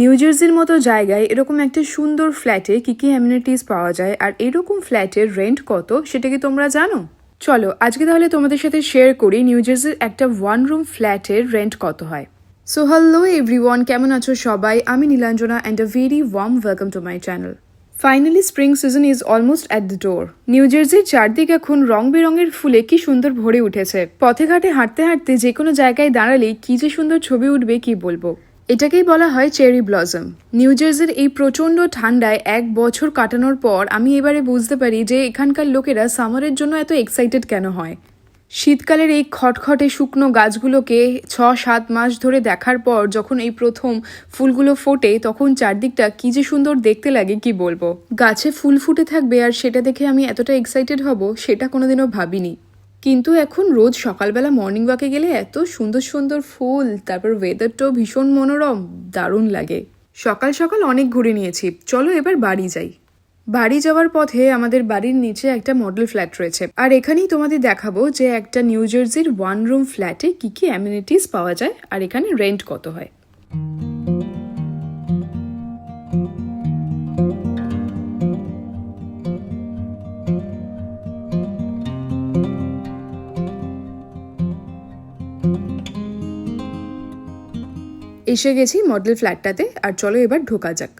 New জার্সির মতো জায়গায় এরকম একটা সুন্দর ফ্ল্যাটে কী কী অ্যামিনিটিস পাওয়া যায় আর এরকম ফ্ল্যাটের রেন্ট কত সেটা কি তোমরা জানো? চলো, আজকে তাহলে তোমাদের সাথে শেয়ার করি নিউ জার্সির একটা ওয়ান রুম ফ্ল্যাটের রেন্ট কত হয়। সো হ্যালো এভরিওয়ান কেমন আছো সবাই? আমি Nilanjana and a very warm welcome to my channel finally spring season is almost at the door new জার্সির চারদিক এখন রং বেরঙের ফুলে কি সুন্দর ভরে উঠেছে। পথে ঘাটে হাঁটতে হাঁটতে যে কোনো জায়গায় দাঁড়ালেই কি যে সুন্দর ছবি উঠবে কি বলব? এটাকেই বলা হয় চেরি ব্লসম। নিউ জার্সির এই প্রচণ্ড ঠান্ডায় এক বছর কাটানোর পর আমি এবারে বুঝতে পারি যে এখানকার লোকেরা সামারের জন্য এত এক্সাইটেড কেন হয়। শীতকালের এই খটখটে শুকনো গাছগুলোকে ছ সাত মাস ধরে দেখার পর যখন এই প্রথম ফুলগুলো ফোটে, তখন চারদিকটা কি যে সুন্দর দেখতে লাগে, কি বলব? গাছে ফুল ফুটে থাকবে আর সেটা দেখে আমি এতটা এক্সাইটেড হব, সেটা কোনোদিনও ভাবিনি। কিন্তু এখন রোজ সকালবেলা মর্নিং ওয়াকে গেলে এত সুন্দর সুন্দর ফুল, তারপর ওয়েদারটাও ভীষণ মনোরম, দারুণ লাগে। সকাল সকাল অনেক ঘুরে নিয়েছি। চলো এবার বাড়ি যাই। বাড়ি যাওয়ার পথে আমাদের বাড়ির নিচে একটা মডেল ফ্ল্যাট রয়েছে। আর এখানেই তোমাদের দেখাবো যে একটা নিউ জার্সির ওয়ান রুম ফ্ল্যাটে কি কি অ্যামিনিটিস পাওয়া যায়, আর এখানে রেন্ট কত হয়। এসে গেছি মডেল ফ্ল্যাটটাতে আর চলো এবার ঢোকা যাক।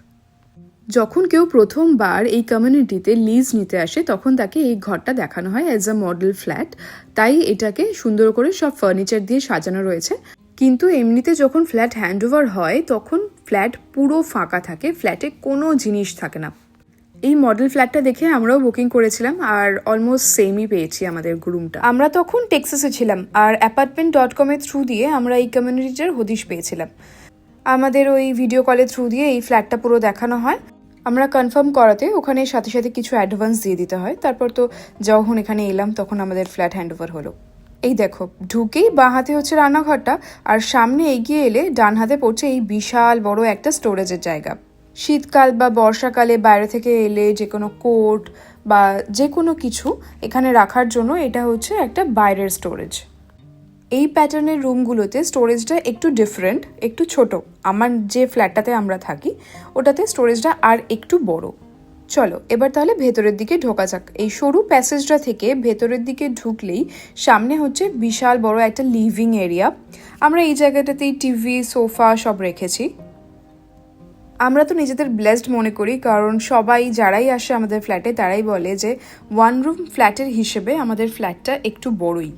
যখন কেউ প্রথমবার এই কমিউনিটিতে লিজ নিতে আসে, তখন তাকে এই ঘরটা দেখানো হয় অ্যাজ আ মডেল ফ্ল্যাট তাই এটাকে সুন্দর করে সব ফার্নিচার দিয়ে সাজানো রয়েছে। কিন্তু এমনিতে যখন ফ্ল্যাট হ্যান্ডওভার হয়, তখন ফ্ল্যাট পুরো ফাঁকা থাকে ফ্ল্যাটে কোনো জিনিস থাকে না। এই মডেল ফ্ল্যাটটা দেখে আমরাও বুকিং করেছিলাম আর অলমোস্ট সেমই পেয়েছি আমাদের রুমটা আমরা তখন টেক্সাসে ছিলাম আর অ্যাপার্টমেন্ট ডট কমের থ্রু দিয়ে আমরা এই কমিউনিটিটার হদিশ পেয়েছিলাম। আমাদের ওই ভিডিও কলের থ্রু দিয়ে এই ফ্ল্যাটটা পুরো দেখানো হয়। আমরা কনফার্ম করাতে ওখানে সাথে সাথে কিছু অ্যাডভান্স দিয়ে দিতে হয়। তারপর তো যখন এখানে এলাম, তখন আমাদের ফ্ল্যাট হ্যান্ড ওভার হলো। এই দেখো, ঢুকেই বাঁ হাতে হচ্ছে রান্নাঘরটা আর সামনে এগিয়ে এলে ডান হাতে পড়ছে এই বিশাল বড় একটা স্টোরেজের জায়গা। শীতকাল বা বর্ষাকালে বাইরে থেকে এলে যে কোনো কোট বা যে কোনো কিছু এখানে রাখার জন্য এটা হচ্ছে একটা বাইরের স্টোরেজ এই প্যাটার্নের রুমগুলোতে স্টোরেজটা একটু ডিফারেন্ট একটু ছোট। আমার যে ফ্ল্যাটটাতে আমরা থাকি, ওটাতে স্টোরেজটা আর একটু বড়। চলো, এবার তাহলে ভেতরের দিকে ঢোকা যাক। এই সরু প্যাসেজটা থেকে ভেতরের দিকে ঢুকলেই সামনে হচ্ছে বিশাল বড় একটা লিভিং এরিয়া আমরা এই জায়গাটাতেই টিভি সোফা সব রেখেছি। আমরা তো নিজেদের ব্লেসড মনে করি, কারণ সবাই যারাই আসে আমাদের ফ্ল্যাটে তারাই বলে যে ওয়ান রুম ফ্ল্যাটের হিসেবে আমাদের ফ্ল্যাটটা একটু বড়ই।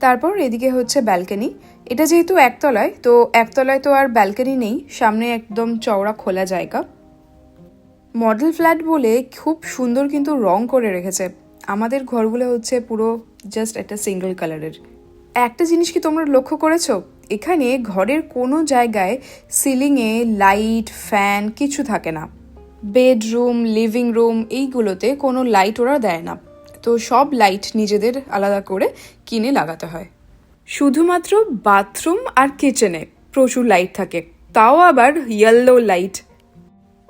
তারপর এদিকে হচ্ছে ব্যালকনি এটা যেহেতু একতলায়, তো একতলায় তো আর ব্যালকনি নেই, সামনে একদম চওড়া খোলা জায়গা। মডেল ফ্ল্যাট বলে খুব সুন্দর কিন্তু রং করে রেখেছে। আমাদের ঘরগুলো হচ্ছে পুরো জাস্ট একটা সিঙ্গেল কালারের একটা জিনিস কি তোমরা লক্ষ্য করেছ? এখানে ঘরের কোনো জায়গায় সিলিংয়ে লাইট, ফ্যান কিছু থাকে না। বেডরুম, লিভিং রুম এইগুলোতে কোনো লাইট ওরা দেয় না। তো সব লাইট নিজেদের আলাদা করে কিনে লাগাতে হয়। শুধুমাত্র বাথরুম আর কিচেনে প্রচুর লাইট থাকে। তাও আবার ইয়েলো লাইট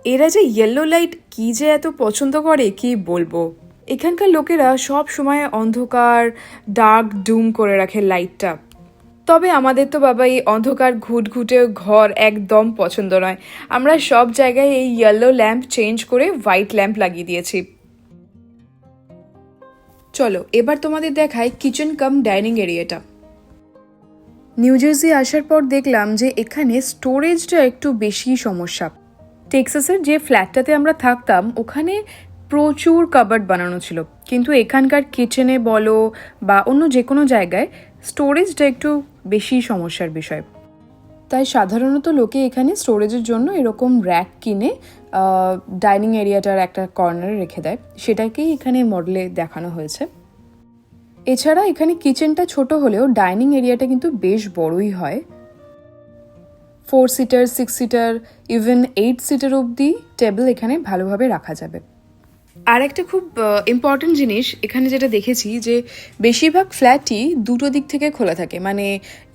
এরা যে ইয়েলো লাইট কি যে এত পছন্দ করে, কি বলব? এখানকার লোকেরা সব সময় অন্ধকার ডার্ক ডুম করে রাখে লাইটটা তবে আমাদের তো বাবা এই অন্ধকার ঘুটঘুটে ঘর একদম পছন্দ নয়। আমরা সব জায়গায় এই ইয়েলো ল্যাম্প চেঞ্জ করে হোয়াইট ল্যাম্প লাগিয়ে দিয়েছি। চলো, এবার তোমাদের দেখায় কিচেন কাম ডাইনিং এরিয়াটা নিউ জার্সি আসার পর দেখলাম যে এখানে স্টোরেজটা একটু বেশি সমস্যা। টেক্সাসের যে ফ্ল্যাটটাতে আমরা থাকতাম, ওখানে প্রচুর কাবার্ড বানানো ছিল। কিন্তু এখানকার কিচেনে বলো বা অন্য যে কোনো জায়গায় স্টোরেজটা একটু বেশি সমস্যার বিষয়। তাই সাধারণত লোকে এখানে স্টোরেজের জন্য এরকম র্যাক কিনে ডাইনিং এরিয়াটার একটা কর্নারে রেখে দেয়। সেটাকেই এখানে মডেলে দেখানো হয়েছে। এছাড়া এখানে কিচেনটা ছোট হলেও ডাইনিং এরিয়াটা কিন্তু বেশ বড়ই হয়। Four seater, six seater, even eight seater অবধি টেবিল এখানে ভালোভাবে রাখা যাবে। আর একটা খুব ইম্পর্টেন্ট জিনিস এখানে যেটা দেখেছি যে বেশিরভাগ ফ্ল্যাটই দুটো দিক থেকে খোলা থাকে। মানে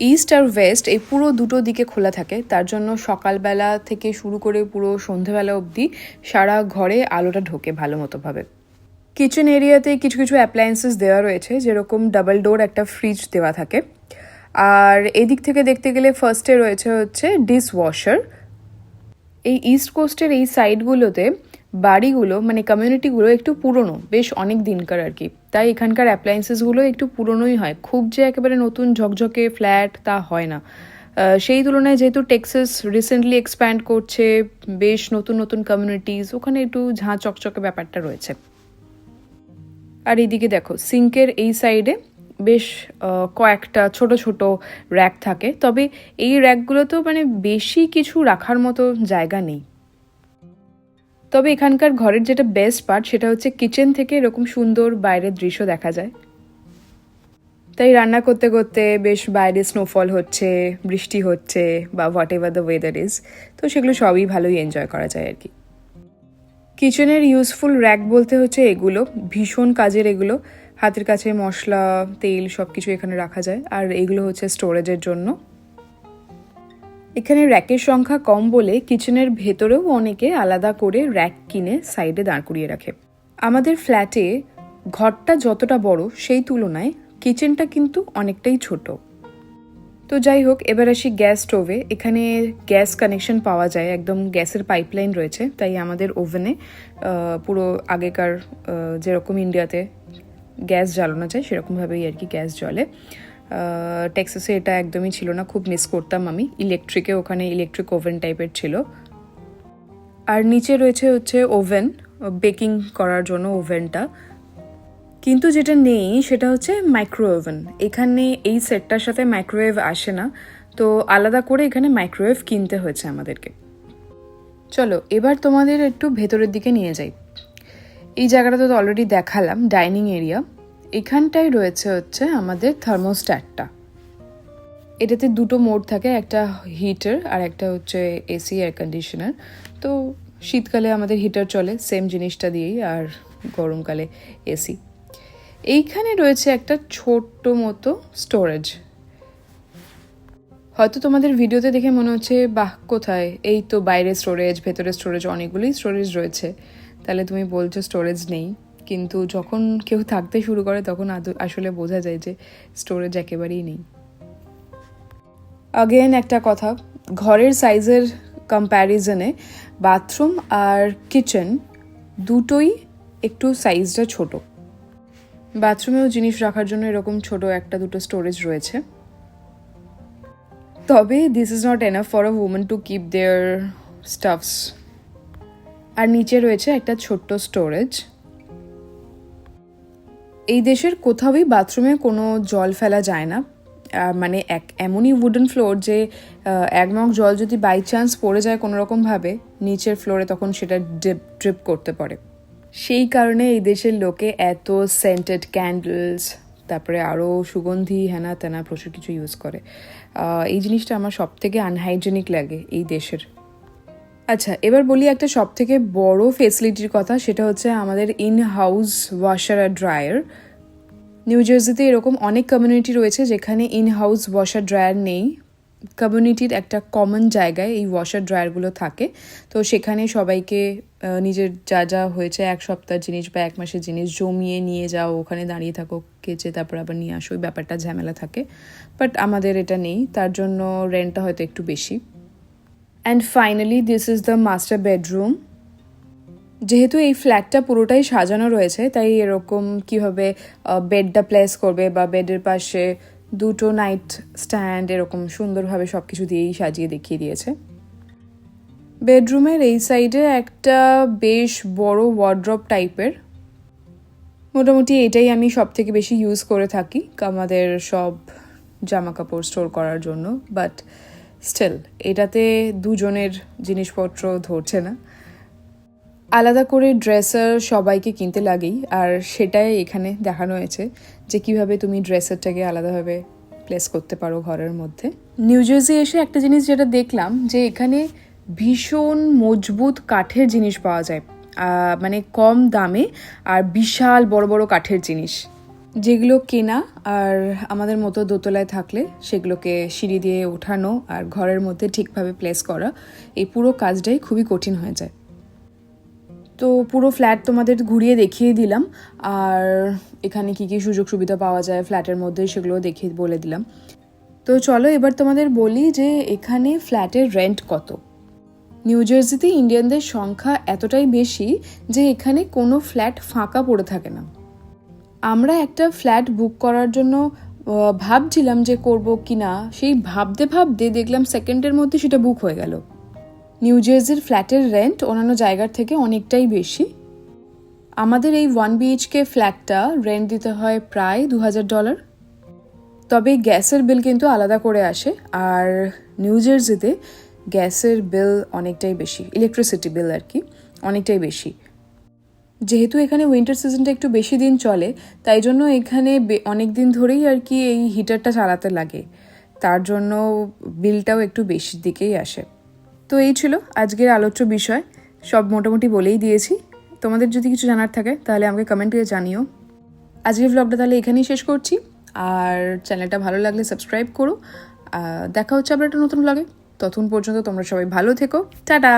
ইস্ট আর ওয়েস্ট এই পুরো দুটো দিকে খোলা থাকে। তার জন্য সকালবেলা থেকে শুরু করে পুরো সন্ধেবেলা অবধি সারা ঘরে আলোটা ঢোকে ভালো মতোভাবে কিচেন এরিয়াতে কিছু কিছু অ্যাপ্লায়েন্সেস দেওয়া রয়েছে, যেরকম ডাবল ডোর একটা ফ্রিজ দেওয়া থাকে। আর এদিক থেকে দেখতে গেলে ফার্স্টে রয়েছে হচ্ছে ডিশ ওয়াশার এই ইস্ট কোস্টের এই সাইডগুলোতে বাড়িগুলো মানে কমিউনিটিগুলো একটু পুরনো, বেশ অনেক দিনকার আর কি। তাই এখানকার অ্যাপ্লায়েন্সেসগুলো একটু পুরনোই হয়। খুব যে একেবারে নতুন ঝকঝকে ফ্ল্যাট তা হয় না। সেই তুলনায় যেহেতু টেক্সাস রিসেন্টলি এক্সপ্যান্ড করছে, বেশ নতুন নতুন কমিউনিটিস ওখানে একটু ঝাঁ চকচকে ব্যাপারটা রয়েছে। আর এইদিকে দেখো, সিঙ্কের এই সাইডে বেশ কয়েকটা ছোট ছোট র্যাক থাকে। তবে এই র্যাকগুলোতেও মানে বেশি কিছু রাখার মতো জায়গা নেই। তবে এখানকার ঘরের যেটা বেস্ট পার্ট সেটা হচ্ছে কিচেন থেকে এরকম সুন্দর বাইরের দৃশ্য দেখা যায়। তাই রান্না করতে করতে বেশ বাইরে স্নোফল হচ্ছে, বৃষ্টি হচ্ছে বা whatever the weather is তো সেগুলো সবই ভালোই এনজয় করা যায় আর কি। কিচেনের ইউজফুল র্যাক বলতে হচ্ছে এগুলো, ভীষণ কাজের এগুলো। হাতের কাছে মশলা, তেল সব কিছু এখানে রাখা যায়। আর এগুলো হচ্ছে স্টোরেজের জন্য। এখানে র্যাকের সংখ্যা কম বলে কিচেনের ভেতরেও অনেকে আলাদা করে র্যাক কিনে সাইডে দাঁড় করিয়ে রাখে। আমাদের ফ্ল্যাটে ঘরটা যতটা বড় সেই তুলনায় কিচেনটা কিন্তু অনেকটাই ছোট। তো যাই হোক, এবার আসি গ্যাস স্টোভে। এখানে গ্যাস কানেকশন পাওয়া যায়, একদম গ্যাসের পাইপলাইন রয়েছে, তাই আমাদের ওভেনে পুরো আগেকার যেরকম ইন্ডিয়াতে গ্যাস জ্বালানো যায়, সেরকমভাবেই আর কি গ্যাস জ্বলে। টেক্সাসে এটা একদমই ছিল না, খুব মিস করতাম আমি। ইলেকট্রিকে ওখানে ইলেকট্রিক ওভেন টাইপের ছিল। আর নিচে রয়েছে হচ্ছে ওভেন বেকিং করার জন্য ওভেনটা কিন্তু যেটা নেই, সেটা হচ্ছে মাইক্রো ওভেন এখানে এই সেটটার সাথে মাইক্রোওয়েভ আসে না। তো আলাদা করে এখানে মাইক্রোওয়েভ কিনতে হয়েছে আমাদেরকে। চলো, এবার তোমাদের একটু ভেতরের দিকে নিয়ে যাই। এই জায়গাটা তো অলরেডি দেখালাম ডাইনিং এরিয়া এখানটায় রয়েছে হচ্ছে আমাদের থার্মোস্ট্যাটটা এটাতে দুটো মোড থাকে, একটা হিটার আর একটা হচ্ছে এসি এয়ার কন্ডিশনার তো শীতকালে আমাদের হিটার চলে সেম জিনিসটা দিয়েই, আর গরমকালে এসি এইখানে রয়েছে একটা ছোট্ট মতো স্টোরেজ হয়তো তোমাদের ভিডিওতে দেখে মনে হচ্ছে, বাহ, কোথায়? এই তো বাইরে স্টোরেজ ভেতরে স্টোরেজ অনেকগুলোই স্টোরেজ রয়েছে। তাহলে তুমি বলছো স্টোরেজ নেই। কিন্তু যখন কেউ থাকতে শুরু করে, তখন আসলে বোঝা যায় যে স্টোরেজ একেবারেই নেই। আগেন একটা কথা, ঘরের সাইজের কম্প্যারিজনে বাথরুম আর কিচেন দুটোই একটু সাইজটা ছোট। বাথরুমেও জিনিস রাখার জন্য এরকম ছোট একটা দুটো স্টোরেজ রয়েছে। তবে this is not enough for a women to keep their stuffs আর নিচে রয়েছে একটা ছোট্ট স্টোরেজ এই দেশের কোথাওই বাথরুমে কোনো জল ফেলা যায় না। মানে এক, এমনই উডেন ফ্লোর যে এক জল যদি বাই চান্স পড়ে যায় কোনো রকমভাবে নিচের ফ্লোরে তখন সেটা ড্রিপ ড্রিপ করতে পারে। সেই কারণে এই দেশের লোকে এত সেন্টেড ক্যান্ডেলস তারপরে আরও সুগন্ধি, হেনা তেনা, প্রচুর কিছু ইউজ করে। এই জিনিসটা আমার সব থেকে আনহাইজেনিক লাগে এই দেশের। আচ্ছা এবার বলি একটা সব থেকে বড় ফেসিলিটির কথা, সেটা হচ্ছে আমাদের ইন হাউস ওয়াশার আর ড্রায়ার নিউ জার্সিতে এরকম অনেক কমিউনিটি রয়েছে যেখানে ইন হাউস ওয়াশার ড্রায়ার নেই। কমিউনিটির একটা কমন জায়গায় এই ওয়াশার ড্রায়ারগুলো থাকে। তো সেখানে সবাইকে নিজের যা যা হয়েছে, এক সপ্তাহ জিনিস বা এক মাসের জিনিস জমিয়ে নিয়ে যাও, ওখানে দাঁড়িয়ে থাকো, কেচে তারপর আবার নিয়ে আসো, ওই ব্যাপারটা ঝামেলা থাকে। বাট আমাদের এটা নেই, তার জন্য রেন্টটা হয়তো একটু বেশি। And finally this is the master bedroom যেহেতু এই ফ্ল্যাটটা পুরোটাই সাজানো রয়েছে, তাই এরকম কীভাবে বেডটা প্লেস করবে বা বেডের পাশে দুটো নাইট স্ট্যান্ড এরকম সুন্দরভাবে সব কিছু দিয়েই সাজিয়ে দেখিয়ে দিয়েছে। বেডরুমের এই সাইডে একটা বেশ বড় ওয়ার্ড্রপ টাইপের মোটামুটি এটাই আমি সব থেকে বেশি ইউজ করে থাকি আমাদের সব জামা কাপড় স্টোর করার জন্য বাট স্টিল এটাতে দুজনের জিনিসপত্র ধরছে না। আলাদা করে ড্রেসার সবাইকে কিনতে লাগেই, আর সেটাই এখানে দেখানো হয়েছে যে কীভাবে তুমি ড্রেসারটাকে আলাদাভাবে প্লেস করতে পারো ঘরের মধ্যে। নিউ জার্সি এসে একটা জিনিস যেটা দেখলাম যে এখানে ভীষণ মজবুত কাঠের জিনিস পাওয়া যায়। মানে কম দামে আর বিশাল বড় বড় কাঠের জিনিস। যেগুলো কেনা আর আমাদের মতো দোতলায় থাকলে সেগুলোকে সিঁড়ি দিয়ে ওঠানো আর ঘরের মধ্যে ঠিকভাবে প্লেস করা, এই পুরো কাজটাই খুবই কঠিন হয়ে যায়। তো পুরো ফ্ল্যাট তোমাদের ঘুরিয়ে দেখিয়ে দিলাম আর এখানে কি কি সুযোগ সুবিধা পাওয়া যায় ফ্ল্যাটের মধ্যে সেগুলো দেখিয়ে বলে দিলাম। তো চলো এবার তোমাদের বলি যে এখানে ফ্ল্যাটের রেন্ট কত। নিউ জার্সিতে ইন্ডিয়ানদের সংখ্যা এতটাই বেশি যে এখানে কোনো ফ্ল্যাট ফাঁকা পড়ে থাকে না। আমরা একটা ফ্ল্যাট বুক করার জন্য ভাবছিলাম যে করব কি না সেই ভাবতে ভাবতে দেখলাম সেকেন্ডের মধ্যে সেটা বুক হয়ে গেল। নিউ জার্সির ফ্ল্যাটের রেন্ট অন্যান্য জায়গার থেকে অনেকটাই বেশি। আমাদের এই ওয়ান বিএইচকে ফ্ল্যাটটা রেন্ট দিতে হয় প্রায় দু হাজার ডলার তবে গ্যাসের বিল কিন্তু আলাদা করে আসে, আর নিউ জার্সিতে গ্যাসের বিল অনেকটাই বেশি ইলেকট্রিসিটি বিল আর কি, অনেকটাই বেশি। যেহেতু এখানে উইন্টার সিজনটা একটু বেশি দিন চলে, তাই জন্য এখানে অনেক দিন ধরেই আর কি এই হিটারটা চালাতে লাগে। তার জন্য বিলটাও একটু বেশির দিকেই আসে। তো এই ছিল আজকের আলোচ্য বিষয়। সব মোটামুটি বলেই দিয়েছি। তোমাদের যদি কিছু জানার থাকে, তাহলে আমাকে কমেন্ট করে জানিও। আজকের ব্লগটা তাহলে এখানেই শেষ করছি। আর চ্যানেলটা ভালো লাগলে সাবস্ক্রাইব করো। দেখা হচ্ছে আবার একটা নতুন ব্লগে ততক্ষণ পর্যন্ত তোমরা সবাই ভালো থেকো। টাটা!